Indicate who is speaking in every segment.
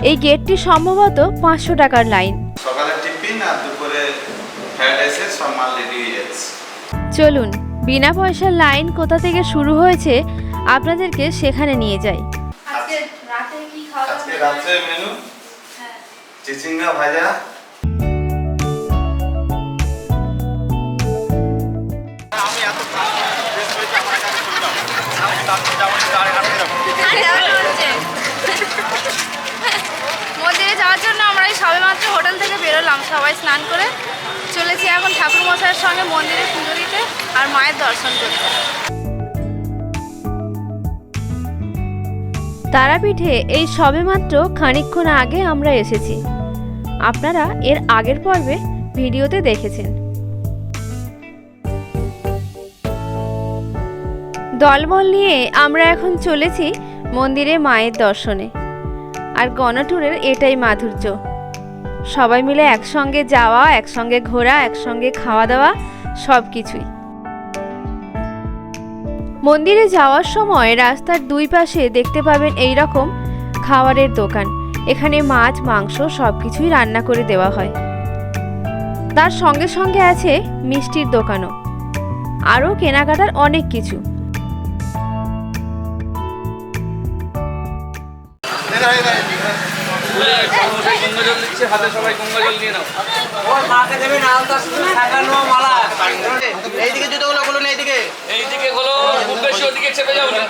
Speaker 1: এই গেটটি সম্ভবত পাঁচশো টাকার লাইন।
Speaker 2: সকালে টিফিন আর দুপুরে
Speaker 1: চলুন বিনা পয়সার লাইন কোথা থেকে শুরু হয়েছে আপনাদেরকে সেখানে নিয়ে যাই।
Speaker 3: আজকে রাতে কি খাওয়া
Speaker 2: আজকে রাতে মেনু?
Speaker 3: হ্যাঁ।
Speaker 2: চিচিঙ্গা ভাজা
Speaker 3: বেরোলাম সবাই স্নান করে চলেছি এখন ঠাকুর মশাইয়ের সঙ্গে মন্দিরে পুজো দিতে আর মায়ের দর্শন করতে।
Speaker 1: তারাপীঠে এই সবেমাত্র খানিকক্ষণ আগে আমরা এসেছি। আপনারা এর আগের পর্বে ভিডিওতে দেখেছেন। দলবল নিয়ে আমরা এখন চলেছি মন্দিরে মায়ের দর্শনে। আর গণটুরের এটাই মাধুর্য। সবাই মিলে একসঙ্গে যাওয়া, একসঙ্গে ঘোরা, একসঙ্গে খাওয়া দাওয়া, সব কিছুই। মন্দিরে যাওয়ার সময় রাস্তার দুই পাশে দেখতে পাবেন এই রকম খাবারের দোকান। এখানে মাছ, মাংস সব কিছুই রান্না করে দেওয়া হয়। তার সঙ্গে সঙ্গে আছে মিষ্টির দোকানও। আরও কেনাকাটার অনেক কিছু।
Speaker 4: গঙ্গা জল দিচ্ছে হাতে সবাই গঙ্গা জল নিয়ে নাও।
Speaker 5: এইদিকে জুতোগুলো খুলুন এইদিকে।
Speaker 4: এইদিকে হলো খুব বেশি ওদিকে চেপে যাও না।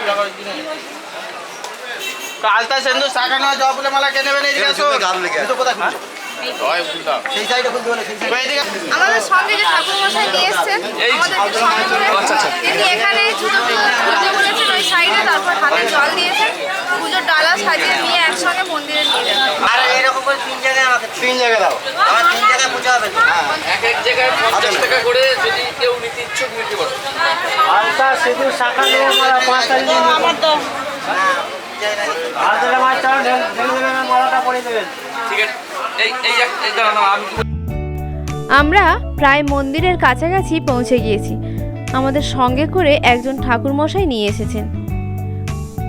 Speaker 5: আলতা সেন্দুর শাখা নেওয়া জবা বলে মালা কে নেবেন? এইদিকে আসুন। জুতো কোথায়
Speaker 3: আমাদের সঙ্গে যে ঠাকুর মশাই নিয়ে এসছেন আমাদেরকে সঙ্গে
Speaker 4: আচ্ছা, আচ্ছা।
Speaker 3: তিনি এখানে জুতো খুলতে বলেছেন ওই সাইডে তারপর হাতে জল দিয়েছেন। পুজোর ডালা সাজিয়ে নিয়ে একসঙ্গে মন্দিরে নিয়ে
Speaker 5: আর এইরকম করে তিন জায়গায় আমাকে তিন জায়গায় দাও। আমার তিন জায়গায় পুজো হবে তো? হ্যাঁ।
Speaker 4: এক এক জায়গায় পঞ্চাশ টাকা করে যদি কেউ নিতে ইচ্ছুক নিতে পারো
Speaker 6: আলতা সিঁদুর শাখা নিয়ে মালা পাঁচ তারিখ নিয়ে নেবেন আর দিলে মাছ চাল ঢেলে ঢেলে দেবেন মালাটা পরে দেবেন।
Speaker 4: ঠিক আছে।
Speaker 1: আমরা প্রায় মন্দিরের কাছাকাছি পৌঁছে গিয়েছি। আমাদের সঙ্গে করে একজন ঠাকুরমশাই নিয়ে এসেছেন।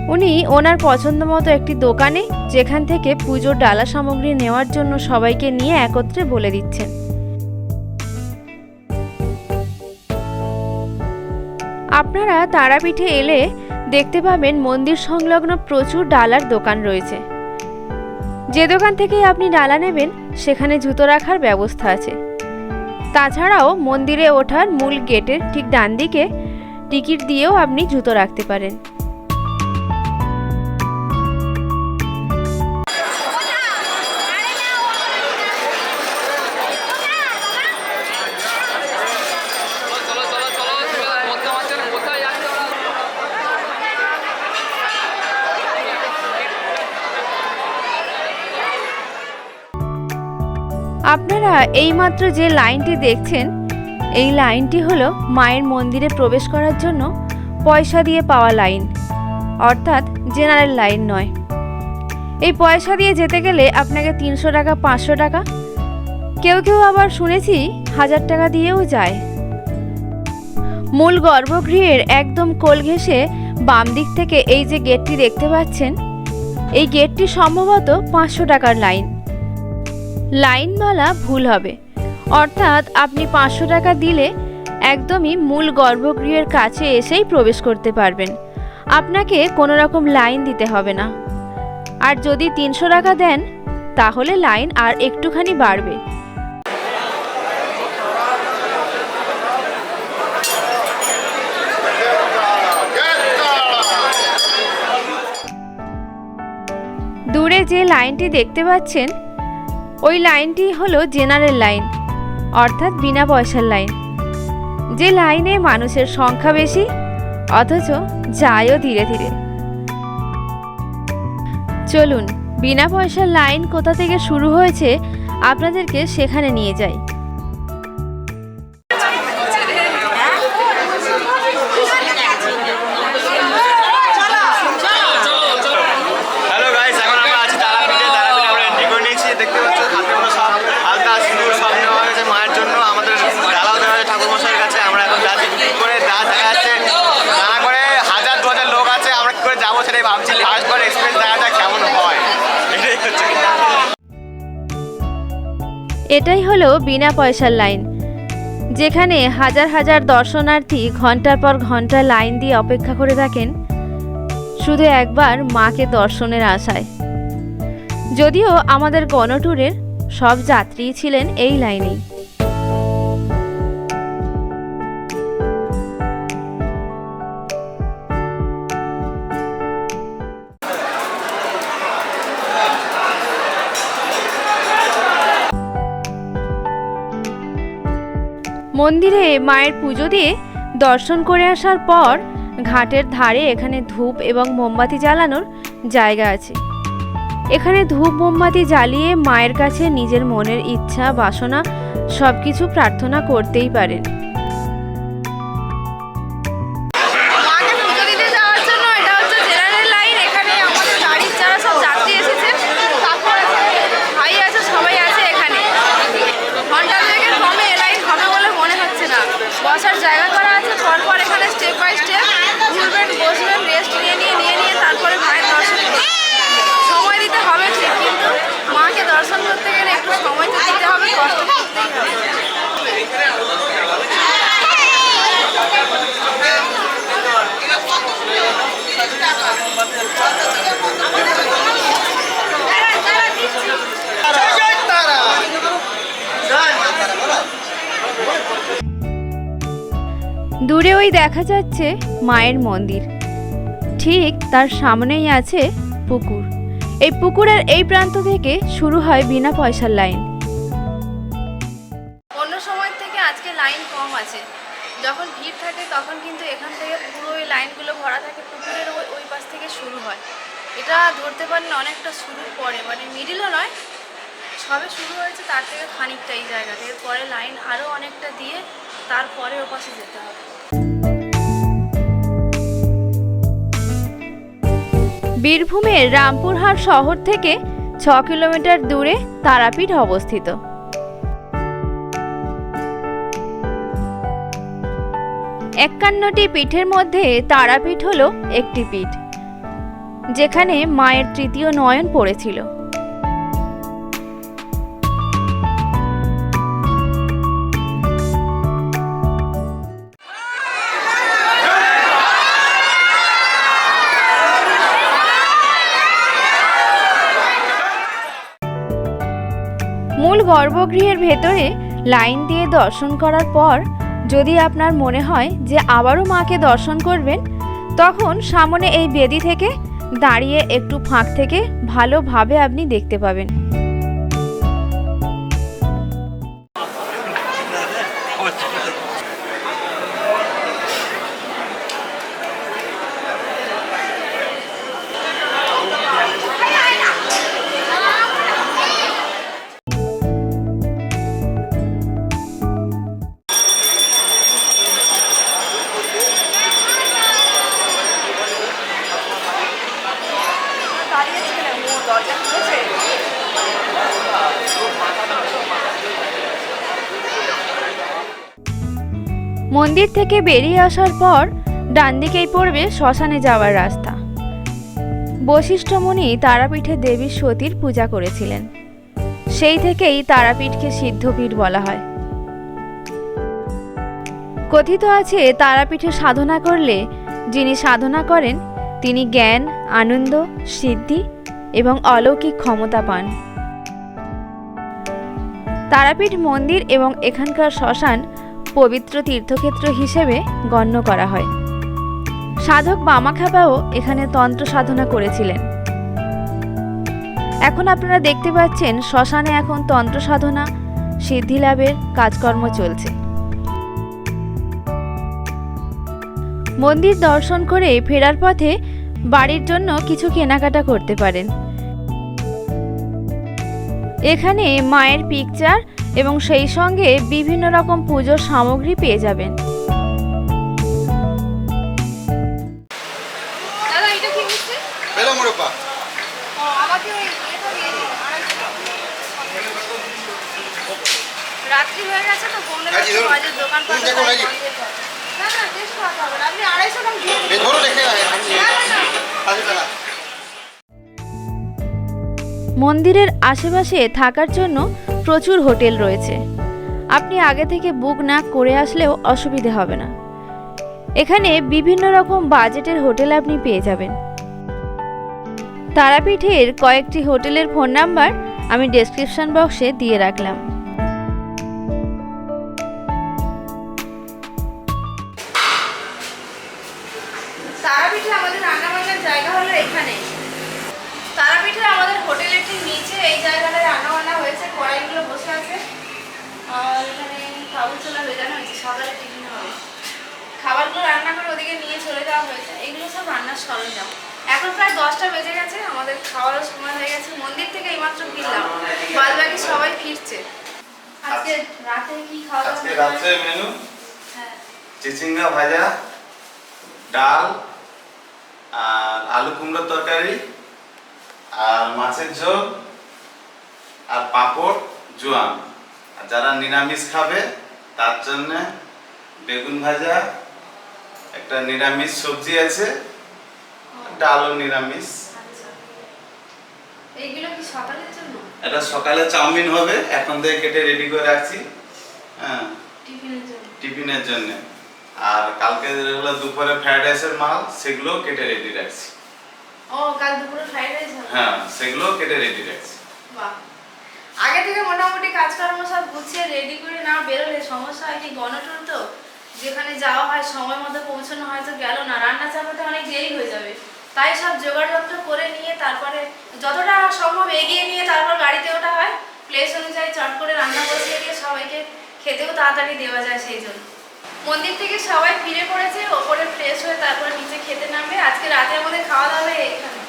Speaker 1: উনি ওনার পছন্দ মতো একটি দোকানে যেখান থেকে পুজোর ডালা সামগ্রী নেওয়ার জন্য সবাইকে নিয়ে একত্রে বলে দিচ্ছেন। আপনারা তারাপীঠে এলে দেখতে পাবেন মন্দির সংলগ্ন প্রচুর ডালার দোকান রয়েছে। যে দোকান থেকে আপনি ডালা নেবেন, সেখানে জুতো রাখার ব্যবস্থা আছে। তাছাড়াও মন্দিরে ওঠার মূল গেটের ঠিক ডান দিকে টিকিট দিয়েও আপনি জুতো রাখতে পারেন। আপনারা এইমাত্র যে লাইনটি দেখছেন, এই লাইনটি হলো মায়ের মন্দিরে প্রবেশ করার জন্য পয়সা দিয়ে পাওয়া লাইন, অর্থাৎ জেনারেল লাইন নয়। এই পয়সা দিয়ে যেতে গেলে আপনাকে তিনশো টাকা, পাঁচশো টাকা, কেউ কেউ আবার শুনেছি হাজার টাকা দিয়েও যায়। মূল গর্ভগৃহের একদম কোল ঘেঁষে বাম দিক থেকে এই যে গেটটি দেখতে পাচ্ছেন, এই গেটটি সম্ভবত পাঁচশো টাকার লাইন। লাইন বলা ভুল হবে। অর্থাৎ আপনি পাঁচশো টাকা দিলে একদমই মূল গর্ভগৃহের কাছে এসেই প্রবেশ করতে পারবেন। আপনাকে কোনো রকম লাইন দিতে হবে না। আর যদি তিনশো টাকা দেন, তাহলে লাইন আর একটুখানি বাড়বে। দূরে যে লাইনটি দেখতে পাচ্ছেন ওই লাইনটি হলো জেনারেল লাইন, অর্থাৎ বিনা পয়সার লাইন। যে লাইনে মানুষের সংখ্যা বেশি, অথচ যায়ও ধীরে ধীরে। চলুন, বিনা পয়সার লাইন কোথা থেকে শুরু হয়েছে আপনাদেরকে সেখানে নিয়ে যাই।
Speaker 2: এটাই
Speaker 1: হলো বিনা পয়সার লাইন। যেখানে হাজার হাজার দর্শনার্থী ঘণ্টার পর ঘণ্টা লাইন দিয়ে অপেক্ষা করে থাকেন শুধু একবার মাকে দর্শনের আশায়। যদিও আমাদের গণট্যুরের সব যাত্রী ছিলেন এই লাইনেই। মন্দিরে মায়ের পুজো দিয়ে দর্শন করে আসার পর ঘাটের ধারে এখানে ধূপ এবং মোমবাতি জ্বালানোর জায়গা আছে। এখানে ধূপ, মোমবাতি জ্বালিয়ে মায়ের কাছে নিজের মনের ইচ্ছা, বাসনা সব কিছু প্রার্থনা করতেই পারেন
Speaker 3: মাকে পুজো দিতে যাওয়ার জন্য এটা হচ্ছে জেনারেল লাইন এখানে আমাদের গাড়ির যারা সব যাত্রী এসেছে তারপর ভাই আছে সবাই আছে এখানে ঘণ্টা দুয়েকের কমে এ লাইন হবে বলে মনে হচ্ছে না বসার জায়গা করা আছে পরপর এখানে স্টেপ বাই স্টেপ ঘুরবেন বসবেন রেস্ট নিয়ে নিয়ে নিয়ে নিয়ে তারপরে মায়ের দর্শন করবেন। সময় দিতে হবে ঠিক কিন্তু মাকে দর্শন করতে গেলে একটু সময় তো দিতে হবে কষ্ট তো করতেই হবে
Speaker 1: দূরে ওই দেখা যাচ্ছে মায়ের মন্দির। ঠিক তার সামনেই আছে পুকুর। এই পুকুরের এই প্রান্ত থেকে শুরু হয় বিনা পয়সার লাইন।
Speaker 3: অন্য সময় থেকে আজকে লাইন কম আছে। যখন ভিড় থাকে তখন কিন্তু এখান থেকে পুরো ওই লাইনগুলো ভরা থাকে, পুকুরের ওই ওই পাশ থেকে শুরু হয়। এটা ধরতে পারেন অনেকটা শুরুর পরে মানে মিডিলও নয় সবে শুরু হয়েছে, তার থেকে খানিকটা এই জায়গাটা। এরপরে লাইন আরও অনেকটা দিয়ে তারপরে ও পাশে যেতে হবে।
Speaker 1: বীরভূমের রামপুরহাট শহর থেকে ছ কিলোমিটার দূরে তারাপীঠ অবস্থিত। একান্নটি পীঠের মধ্যে তারাপীঠ হল একটি পীঠ, যেখানে মায়ের তৃতীয় নয়ন পড়েছিল। গর্ভগৃহের ভেতরে লাইন দিয়ে দর্শন করার পর যদি আপনার মনে হয় যে আবারও মাকে দর্শন করবেন, তখন সামনে এই বেদি থেকে দাঁড়িয়ে একটু ফাঁক থেকে ভালোভাবে আপনি দেখতে পাবেন। মন্দির থেকে বেরিয়ে আসার পর ডান দিকেই পড়বে শ্মশানে যাওয়ার রাস্তা। বশিষ্ঠ মুনি তারাপীঠে দেবী সতীর পূজা করেছিলেন। সেই থেকেই তারাপীঠকে সিদ্ধপীঠ বলা হয়। কথিত আছে, তারাপীঠে সাধনা করলে যিনি সাধনা করেন, তিনি জ্ঞান, আনন্দ, সিদ্ধি এবং অলৌকিক ক্ষমতা পান। তারাপীঠ মন্দির এবং এখানকার শ্মশান পবিত্র তীর্থক্ষেত্র হিসেবে গণ্য করা হয়। সাধক বামাখ্যাপাও এখানে তন্ত্র সাধনা করেছিলেন। এখন আপনারা দেখতে পাচ্ছেন শ্মশানে এখন তন্ত্র সাধনা, সিদ্ধি লাভের কাজকর্ম চলছে। মন্দির দর্শন করে ফেরার পথে বাড়ির জন্য কিছু কেনাকাটা করতে পারেন। এখানে মায়ের পিকচার এবং সেই সঙ্গে বিভিন্ন রকম পুজোর সামগ্রী পেয়ে যাবেন।
Speaker 3: রাত্রি হয়ে গেছে তো দোকান। আপনি আড়াইশো দিয়ে
Speaker 1: মন্দিরের আশেপাশে থাকার জন্য প্রচুর হোটেল রয়েছে। আপনি আগে থেকে বুক না করে আসলেও অসুবিধে হবে না। এখানে বিভিন্ন রকম বাজেটের হোটেল আপনি পেয়ে যাবেন। তারাপীঠের কয়েকটি হোটেলের ফোন নাম্বার আমি ডেসক্রিপশন বক্সে দিয়ে রাখলাম।
Speaker 3: তারাপীঠে আমাদের রান্নাবান্নার জায়গা হলো এখানে। তারাপীঠে আমাদের হোটেলের ঠিক নিচে এই জায়গাটায় রান্নাবান্না হয়েছে কড়াইগুলো বসে আছে। আর এখানে কাবুল ছোলা ভেজানো হয়েছে সকালে টিফিন হবে। খাবারগুলো রান্না করে ওদিকে নিয়ে চলে যাওয়া হয়েছে। এগুলো সব রান্নার সরঞ্জাম। এখন প্রায় দশটা বেজে গেছে আমাদের খাওয়ারও সময় হয়ে গেছে। মন্দির থেকে এইমাত্র ফিরলাম। বাদ বাকি সবাই ফিরছে। আজকে রাতে কি খাওয়া
Speaker 2: আজকে? রাত্রের মেনু
Speaker 3: হ্যাঁ।
Speaker 2: চিচিঙ্গা ভাজা ডাল আর আলু কুমড়োর তরকারি আর মাছের ঝোল আর পাঁপড় জোয়ান। আর যারা নিরামিষ খাবে তার জন্য বেগুন ভাজা একটা নিরামিষ সবজি আছে ডালও নিরামিষ।
Speaker 3: আচ্ছা। এইগুলো কি সকালের জন্য?
Speaker 2: এটা সকালে চাউমিন হবে এখন থেকে কেটে রেডি করে রাখছি। হ্যাঁ।
Speaker 3: টিফিনের জন্য।
Speaker 2: টিফিনের জন্য। আর কালকে যেগুলো দুপুরে ফ্রাইড রাইসের মাল সেগুলো কেটে রেডি রাখছি।
Speaker 3: ও কাল দুপুরে ফ্রাইড রাইস
Speaker 2: হ্যাঁ সেগুলো কেটে রেডি রাখছি।
Speaker 3: বাহ। আগে থেকে মোটামুটি কাজকর্ম সব গুছিয়ে রেডি করে না বেরোলে সমস্যা হয় কি? গণটুর তো যেখানে যাওয়া হয় সময় মতো পৌঁছানো হয়তো গেল না রান্না চাপাতে অনেক দেরি হয়ে যাবে। তাই সব জোগাড়পত্র করে নিয়ে তারপরে যতটা সম্ভব এগিয়ে নিয়ে তারপর গাড়িতে ওঠা হয়। প্লেস অনুযায়ী চট করে রান্না বসিয়ে দিয়ে সবাইকে খেতেও তাড়াতাড়ি দেওয়া যায় সেই জন্য। মন্দির থেকে সবাই ফিরে পড়েছে ওপরে ফ্রেশ হয়ে তারপরে নিচে খেতে নামবে। আজকে রাতে আমাদের খাওয়া দাওয়া হবে এখানে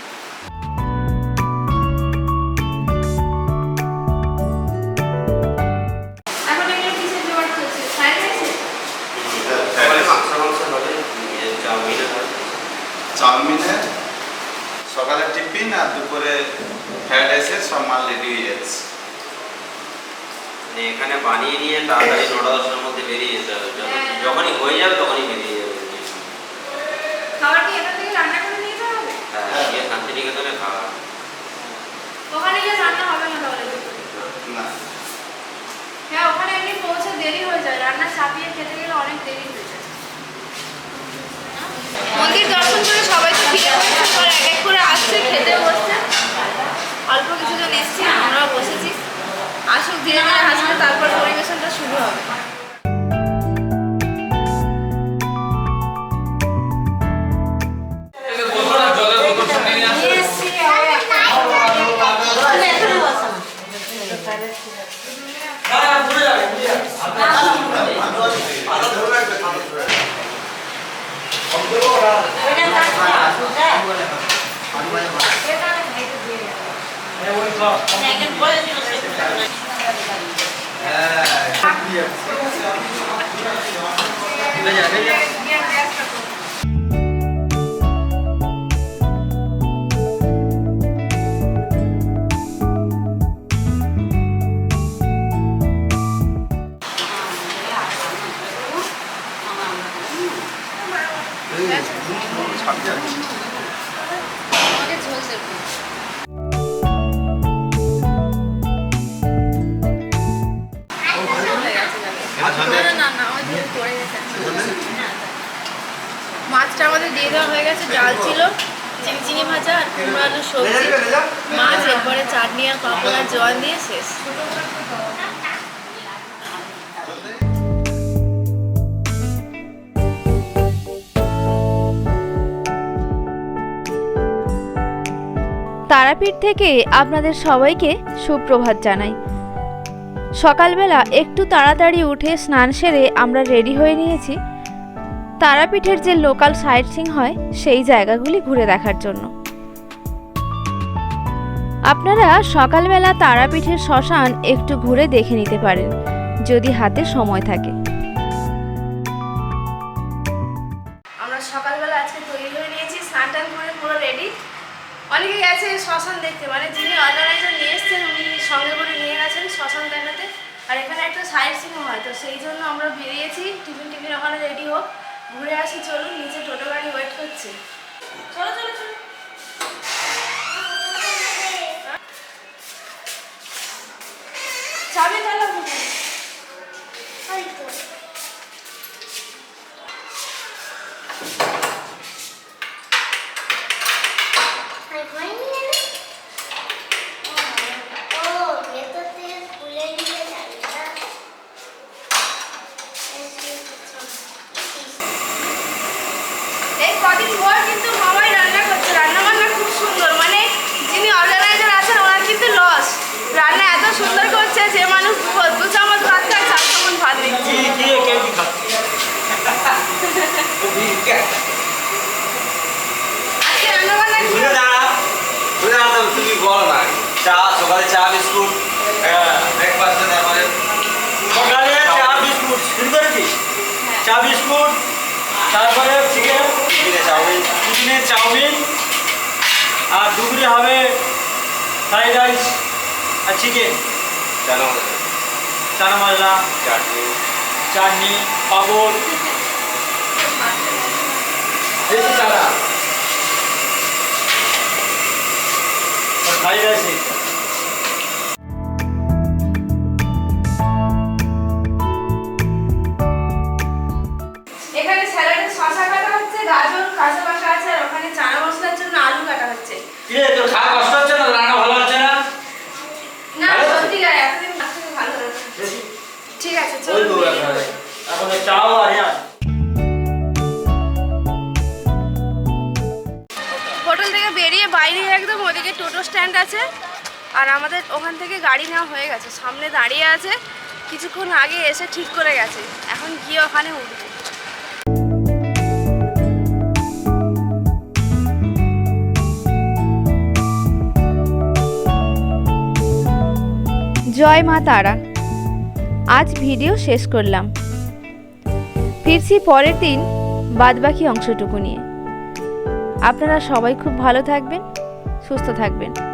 Speaker 2: চাউমিনে সকালে টিফিন আর দুপুরে ফ্রাইড রাইসের সব মাল রেডি হয়ে যাচ্ছে
Speaker 7: এখানে বানিয়ে নিয়ে তাড়াতাড়ি নটা দশটার মধ্যে বেরিয়ে যেতে হবে।
Speaker 3: হ্যাঁ।
Speaker 7: যখনই হয়ে যাবে তখনই বেরিয়ে যাবে।
Speaker 3: খাবার কি এখান থেকে রান্না করে নিয়ে যাওয়া হবে?
Speaker 7: হ্যাঁ গিয়ে শান্তিনিকেতনে খাওয়া
Speaker 3: ওখানে গিয়ে রান্না হবে না তাহলে?
Speaker 2: না।
Speaker 3: হ্যাঁ ওখানে এমনি পৌঁছে দেরি হয়ে যায়। রান্না চাপিয়ে খেতে গেলে অনেক দেরি হয়ে যায়। মন্দির দর্শন করে সবাই তো ফিরে পড়েছে এক এক করে আসছে খেতে বসছে। অল্প কিছুজন এসছি। আসুক ধীরে ধীরে আসলে তারপর পরিবেশনটা শুরু হবে।
Speaker 4: জলের বোতল নিয়ে আসো
Speaker 3: আমাকে দিয়ে দেওয়া হয়ে গেছে, ডাল ছিল ভাজা আর সবজি, মাছ, এরপরে চাটনি আর পাঁপড় আর জল দিয়ে শেষ।
Speaker 1: তারাপীঠ থেকে আপনাদের সবাইকে সুপ্রভাত জানাই। সকালবেলা একটু তাড়াতাড়ি উঠে স্নান সেরে আমরা রেডি হয়ে নিয়েছি। তারাপীঠের যে লোকাল সাইট সিং হয়, সেই জায়গাগুলি ঘুরে দেখার জন্য। আপনারা সকালবেলা তারাপীঠের শ্মশান একটু ঘুরে দেখে নিতে পারেন, যদি হাতে সময় থাকে।
Speaker 3: আমরা সকালবেলা আজকে তৈরি হয়ে নিয়েছি স্নান করে পুরো রেডি অনেকে গেছে শ্মশান দেখতে মানে যিনি অর্গানাইজার নিয়ে এসছেন, উনি সঙ্গে করে নিয়ে গেছেন শ্মশান দেখাতে আর এখানে একটা সাইড সিনও হয়, তো সেই জন্য আমরা বেরিয়েছি। টিফিন টিফিন ওখানে রেডি হোক। ঘুরে আসি চলুন নিচে টোটো গাড়ি ওয়েট করছে। চলো চলো চলো।
Speaker 8: যাবে
Speaker 3: তাহলে কদিন পর কিন্তু মামাই রান্না করছে। রান্না বান্না খুব সুন্দর। মানে যিনি অর্গানাইজার আছেন ওনার কিন্তু লস রান্না এত সুন্দর করছে যে মানুষ দু- চামচ ভাত খায় চার চামচ ভাত দিচ্ছে। আজকে রান্না বান্না কি?
Speaker 7: ঘুরে দাঁড়া ঘুরে দাঁড়া তো তুমি বলো না? চা সকালে চা বিস্কুট? ব্রেকফাস্টে তারপরে
Speaker 6: সকালে চা বিস্কুট। শুরু করেছি চা বিস্কুট? তারপরে চিকেন
Speaker 7: চিকেনে চাউমিন।
Speaker 6: চিকেনে চাউমিন, আর দুপুরে হবে ফ্রাইড রাইস আর chicken.
Speaker 7: Chana
Speaker 6: chana masala
Speaker 7: chutney
Speaker 6: chutney papad.
Speaker 7: বেশি চানা।
Speaker 6: ফ্রাইড রাইস
Speaker 3: আছে আর আমাদের ওখান থেকে গাড়ি নেওয়া হয়ে গেছে। সামনে দাঁড়িয়ে আছে। কিছুক্ষণ আগে এসে ঠিক করে গেছে। এখন গিয়ে ওখানে উঠবো।
Speaker 1: জয় মা তারা। আজ ভিডিও শেষ করলাম। ফিরছি পরের দিন বাদবাকি অংশটুকু নিয়ে। আপনারা সবাই খুব ভালো থাকবেন, সুস্থ থাকবেন।